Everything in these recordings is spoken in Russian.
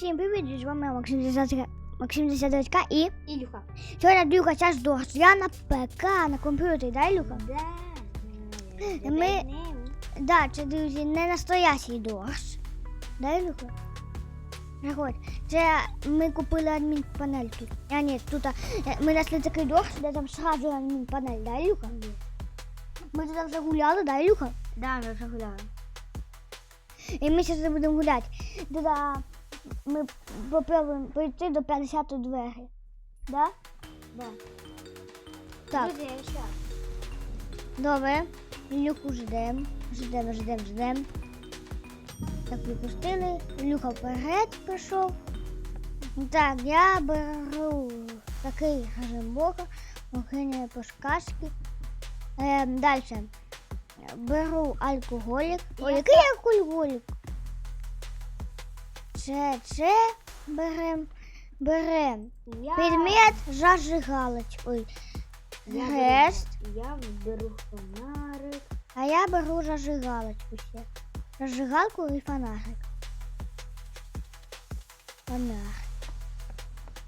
Всім привіт, з вами Максим 10 Максим 10 і Ілюха. сьогодні Люка час дощ. Я на ПК, на комп'ютері, да, Люка? Да. Ми- Да, це, друзі, не настоящий дощ. Да, Люка? Заходь. Це ми купили адмінпанель тут. А ні, тут а, е, ми знайшли такий дощ, де там сразу адмінпанель, да, Люка? Ми туди вже гуляли, да, Люка? Да, ми вже гуляли. І ми зараз будемо гуляти. Туди ми попробуємо прийти до 50 двері. Да? Да. Так, Друзі, я ще. добре. Люку ждем. Ждем, ждем, ждем. Так, випустили. Люка вперед пішов. Так, я беру такий режим бока, охороняю пошкашки. Е, далі. Беру алкоголік. Який алкоголік? Це берем. Берем. Я... Предмет зажигалоч. Ой. Я Грест. беру- Я беру фонарик. А я беру зажигалочку ще. Зажигалку і фонарик. Фонарик.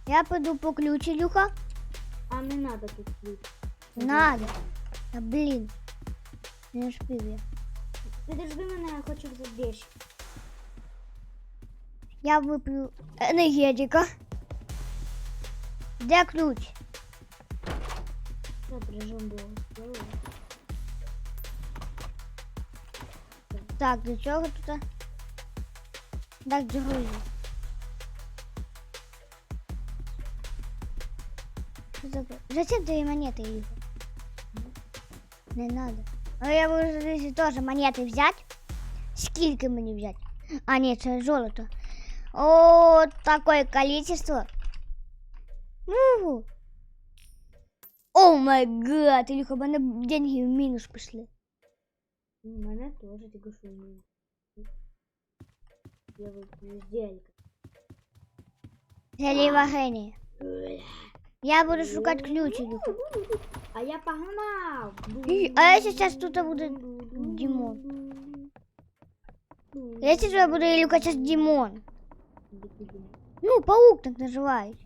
Я піду по ключ, Ілюха. А не надо тут ключ. Надо. А, блін. Не успів я. Підожди мене, я хочу взяти вещи. Я вип'ю енергетика. Де ключ? Тут режим был. Так, до чого тут? Так, друзі. Що таке? Зачем твої монети, Ігор? Не надо. А я можу друзі, теж монети взяти. Скільки мені взяти? А, ні, це золото. О, такое количество. Угу. О май гад, Ілюха, в мене деньги в мінус пішли. У мене теж тільки що не. Я вип'ю зделька. Заліва генія. Я буду шукати ключ, Ілюха. А я погнав. І- а я сейчас тут буду Димон. Я сейчас буду Ілюка сейчас Дімон. Ну, паук так називають.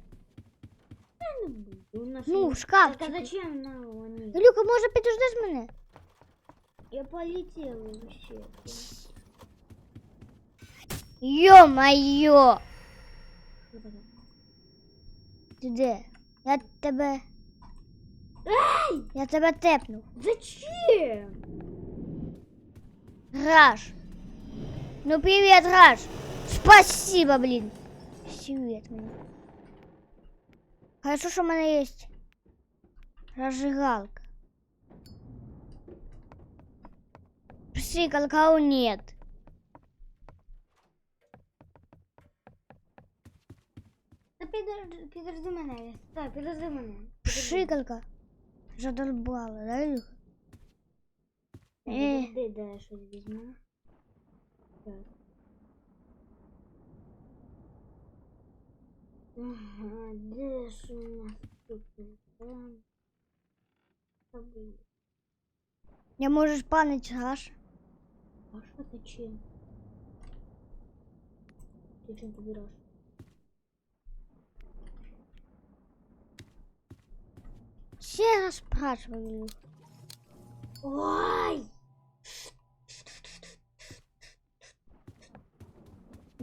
Ну, в шкафчику. Так а зачем нам они? Ілюка, може підождеш мене? Я полетел вообще. Йо-моє! Ти де? Я тебе. Я тебе тепнув. Зачем? Раш. Ну привет, Раш. Спасибо, блин. Привет мне. Хорошо, что у меня есть разжигалка. Псикалка нет. Та підожди, підожди мене. Так, підожди мене. Пшикалка. Задолбала, да, Илюха? Е. Підожди, де я щось візьму. Так. Ага, де ж у нас тут? Забыл. Я можешь панить Раш. А що ти чим? Ти чим побираєш? Все раз спрашиваю. Ой!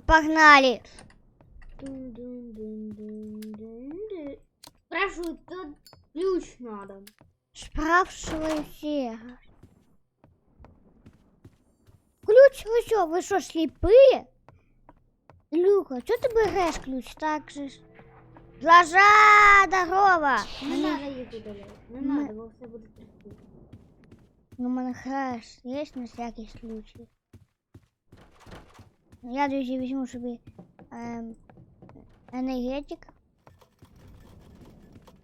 Погнали. Дун-дун-дун-дун-дун-дун Спрашивают, тут ключ надо. Спрашиваю все. Ключ, ви що, ви що, сліпі? Люка, чого ти береш ключ? Так же ж. Лажа здорова! Не надо їх удаляти. Не Ми- надо, бо все буде трясти. Ну, у мене храш є на всякий случай. Я, друзі, візьму собі ем, енергетик.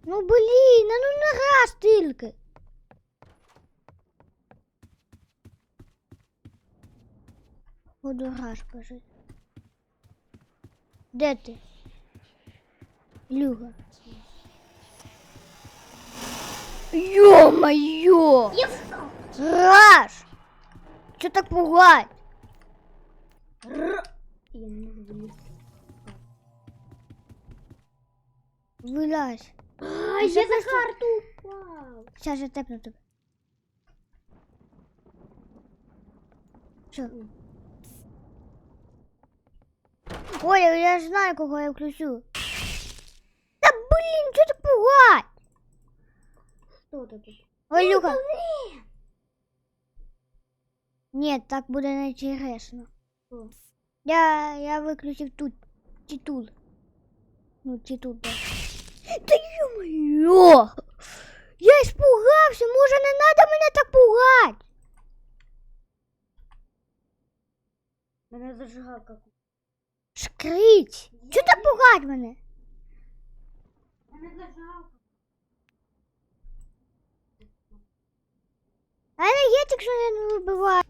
Ну, блін, а ну не раз тільки. Буду граш пожити. Де ти? Люга. Ё-моё! Я встав. Раш! Чё так пугать? Р. Я не можу вилізти. Вилазь. А, я я за за карту упал. Сейчас я тепну тебе. Що? Ой, я ж знаю, кого я включу. Та блін, що ти пугать? Что это? Ой, Люка. Ні, так буде не інтересно. Що? Я, я виключив тут титул. Ну, титул, да. Та ё-моё! Я испугався, може не надо мене так пугать. Мене зажигалка. Шкрить! Чого так пугать мене? Мене зажигалка. А енергетик, що я не вибиваю.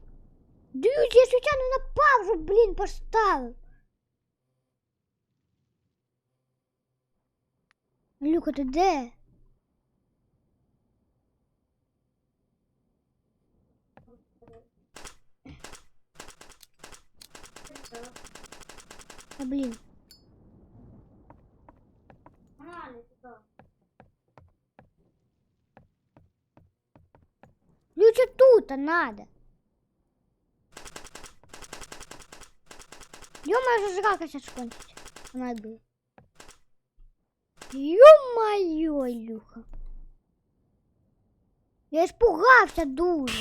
Дивіться, я случайно на паузу, блін, поставив. Люка, ти де? Та блін. Погнали сюди. Лучше тут, а надо. Ё-моё, зажигалка сейчас кончится. Она бы. Ё-моё, Илюха. Я испугався дуже.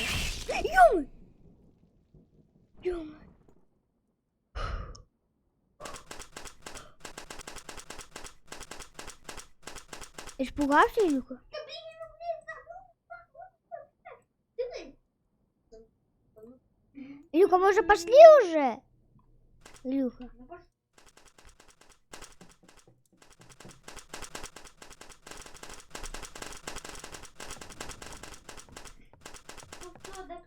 Ё-моё. Ё-моё. Испугався, Илюха? Илюха, мы уже пошли уже? Илюха. Ну, пошли. Ну, всё, да.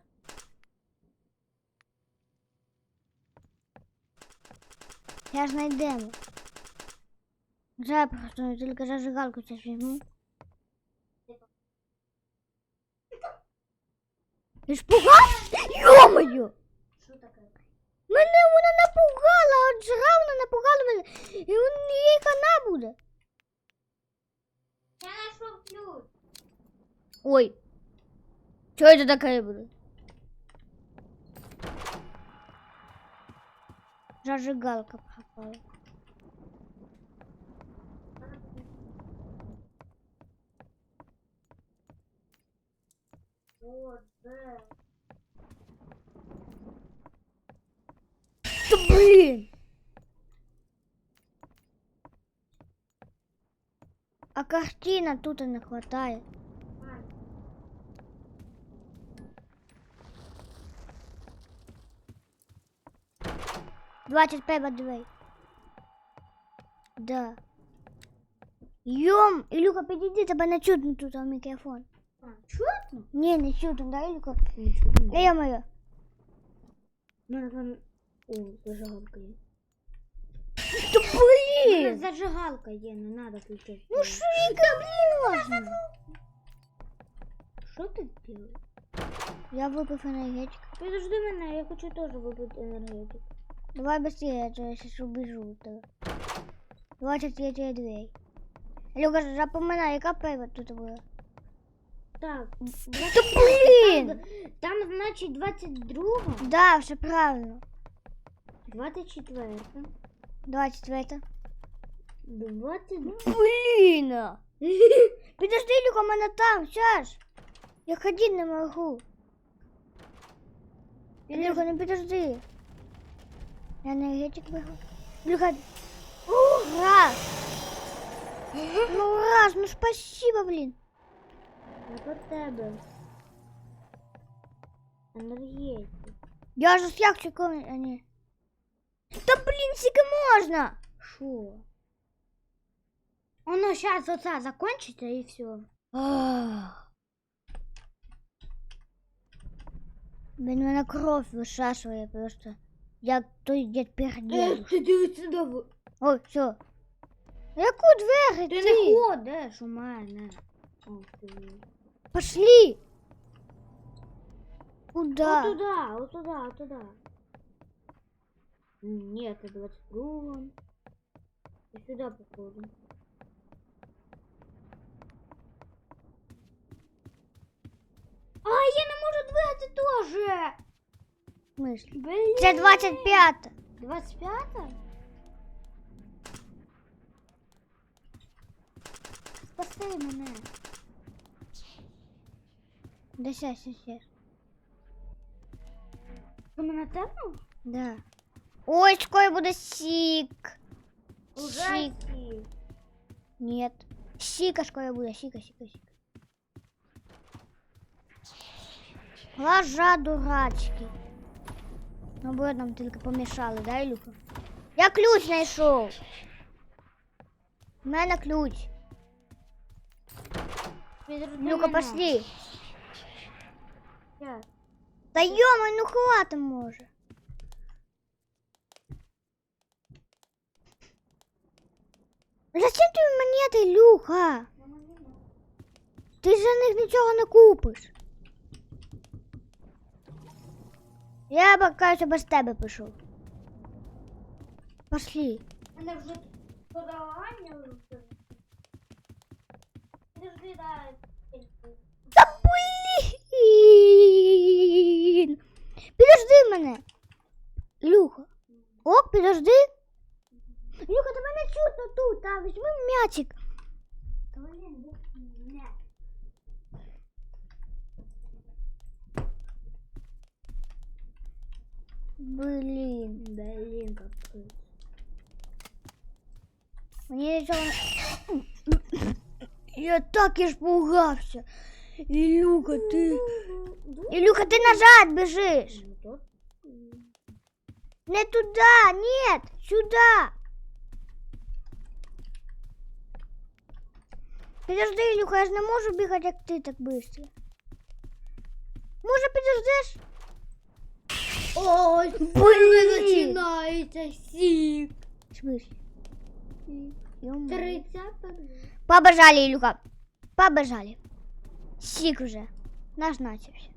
Сейчас знайдемо. Вже просто тільки зажигалку сейчас візьму. Испугався? Ё-моё! Що таке? Мене вона напугала, от зравно напугала мене. І он їй хана буде. Я знайшов ключ. Ой. Що це таке буде? Зажигалка пропала. Да блин! А картина тут не хватает. 25 бадвей. Да. Йом, Ілюха, підійди, тебе не чутно тут а, мікрофон. а, чутно? Ні, не чутно, да, Ілюха? Не чутно. Ей, моє. У мене там... О, зажигалка є. Та У мене блін! зажигалка є, не треба включити. Ну що яка можна? Що ти робиш? Я випив енергетик. Підожди мене, я хочу теж випити енергетик. Давай быстрее, а то я сейчас убежу от тебе. 23 дверь. Ілюха, запоминай, яка пиво тут була? Так, Та блін! там, значить, 22, Да, все правильно. 24, 24. 20... Блін! Підожди, Ілюха, в мене там, зараз. Я ходити не можу. Ілюха, не підожди. Я енергетик виграв. Ілюха. Раз. Ну раз, ну спасибо, блін. Не по тебе. Енергетик. Я же як чекаю, а ні. Та блін, скільки можна? Що? Воно зараз оце закончиться і все. Блін, мене кров вишашує просто. Я той дід передів. Ти дивись сюди. Э, О, все. Яку двері Ты Ти не ходиш у мене. Пошли. Куда? Вот туда, вот туда, вот туда. Нет, это 22. И сюда походу. А, я не можу двигати тоже! Блін. Це 25. 25? Спаси мене. Да щас, щас, щас. Ти мене тепнув? Да. Ой, скоро буде сік. Уже Сік. сів. Нет. Сіка скоро буде, сіка, сіка, сіка. Лажа дурачки. Ну, бо нам тільки помішали, да, Ілюха? Я ключ знайшов. У мене ключ. Підожди Люка, мене. пошли. Щас. Та йома, ну хватит може. Зачем тобі монети, Ілюха? Ти ж за них нічого не купиш. Я поки без тебе пішов. Пошли. Мене вже подавання. Підожди, дай. Та блін! Підожди мене. Ілюха. Ок, підожди. Ілюха, тебе не чутно тут, а візьми м'ячик. Блін, Блін. Блін, капець. Мені нічого не... Я так і пугався. Ілюха, ти. Ілюха, ти назад біжиш. Ну, тут. Не туда, нет, сюда. Подожди, Ілюха, я ж не можу бігати, як ти так швидко. Може, підождеш? Ой, Блін. починається сік. Швидше. Ё-моё. Тридцята. Побежали, Ілюха. Побежали. Сік уже. Наш начався.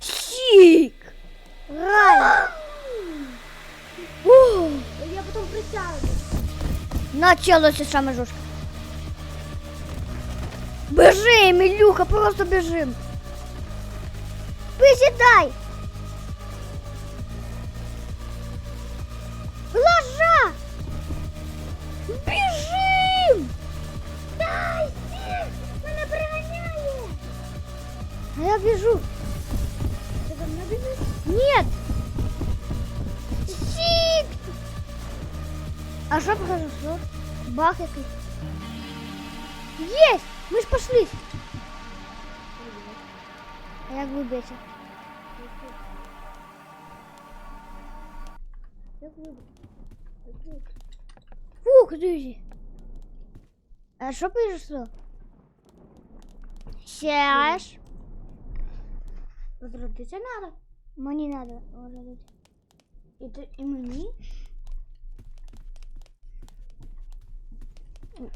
Сік! Рай! Ух! Я потім присяду. Началося саме жорстко. Бежим, Ілюха, просто бежим. Висідай! якийсь. Есть! Мы ж пошли! А як вибити? Як вибрати? Фух, друзі. А що произошло? Сяж. Возродитися надо. Мені надо возродити. І, ти, і мені?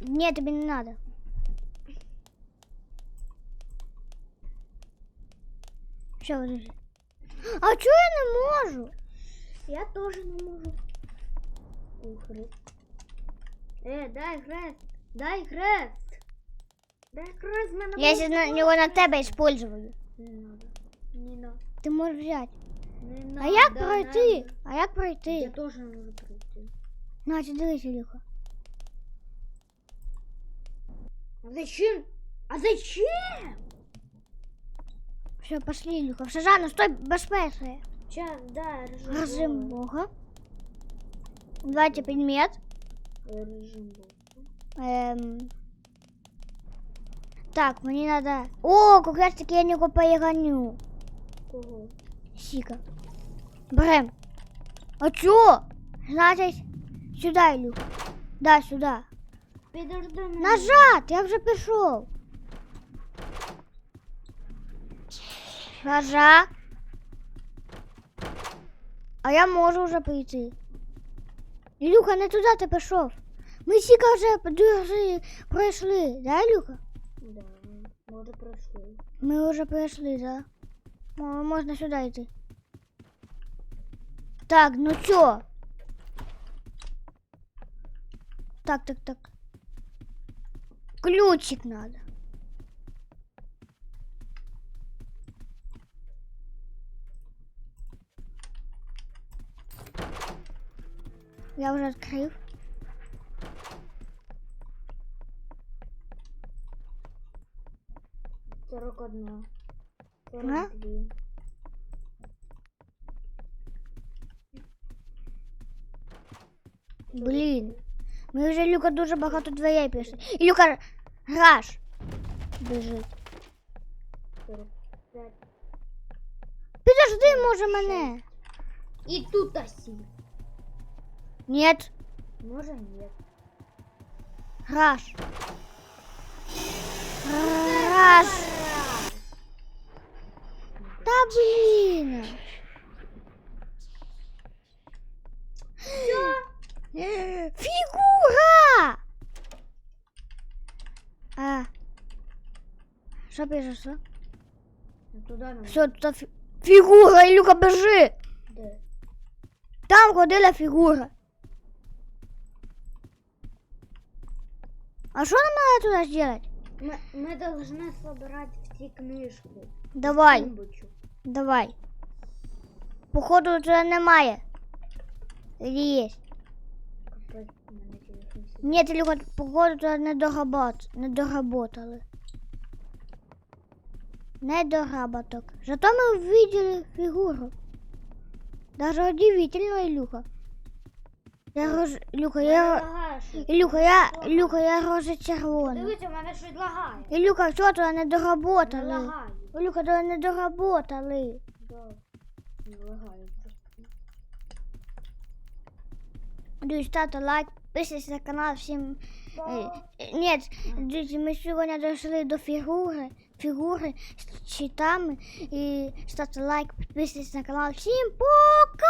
Ні, тобі не надо. Що, друзі? А чого я не можу? Я теж не можу. О, хрест. Е, дай хрест. Дай хрест. Дай хрест, мене Я сейчас на него на тебе использую. Не надо. Не надо. Ти можеш взяти. Не А надо. як пройти? надо. А як Я пройти? теж не можу пройти. Настя, дивись, Ілюха. зачем? А зачем? Все, пошли, Ілюха. Все, Жанна, стой, безпечно. Сейчас, да, режим. Режим Бога. Бога. Давайте предмет. Е, Режим Бога. Эм... Так, мені надо... О, как раз таки я нього перегоню. Кого? Сіка. Берем. А чё? Значить, сюда, Ілюха. Да, сюда. Підожди мене. Нажат, я вже пішов. Нажа. А я можу вже прийти. Ілюха, не туди ти пішов. Ми сіка вже подруги пройшли, да, Ілюха? Да, може пройшли. Ми вже пройшли, да? О, можна сюди йти. Так, ну чо? Так, так, так. Ключик надо. Я уже открыл. Сорок одна. Сорок. Блин. Ми вже Люка дуже багато дверей пішли. І Люка граш. Біжить. Сорок п'ять. Підожди, може, мене. І тут осі. Нет, Може ні. граш. Граш. Та блін. Що біжиш, а? Ну, туда нам. Все, тут фі... фігура, Ілюха, біжи! Де? Там ходила фігура. А что нам надо туда сделать? Мы, мы должны собрать все книжки. Давай. Давай. Походу туда немає. Или есть? Нет, Илюха, походу це не доработали. Не доработок. Зато ми увидели фігуру. Даже удивительно, Ілюха. Я роз... Ілюха, я... Ілюха, я... Ілюха, я розчарована. Дивіться, у мене щось лагає. Ілюха, що туди не доработали? Ілюха, туди не доработали. Да. Не лагає. Друзі, ставте лайк, підписуйтесь на канал всім. Е, Ні, друзі, ми сьогодні дійшли до фігури, фигуры читаем и ставьте лайк, подписывайтесь на канал. Всім пока!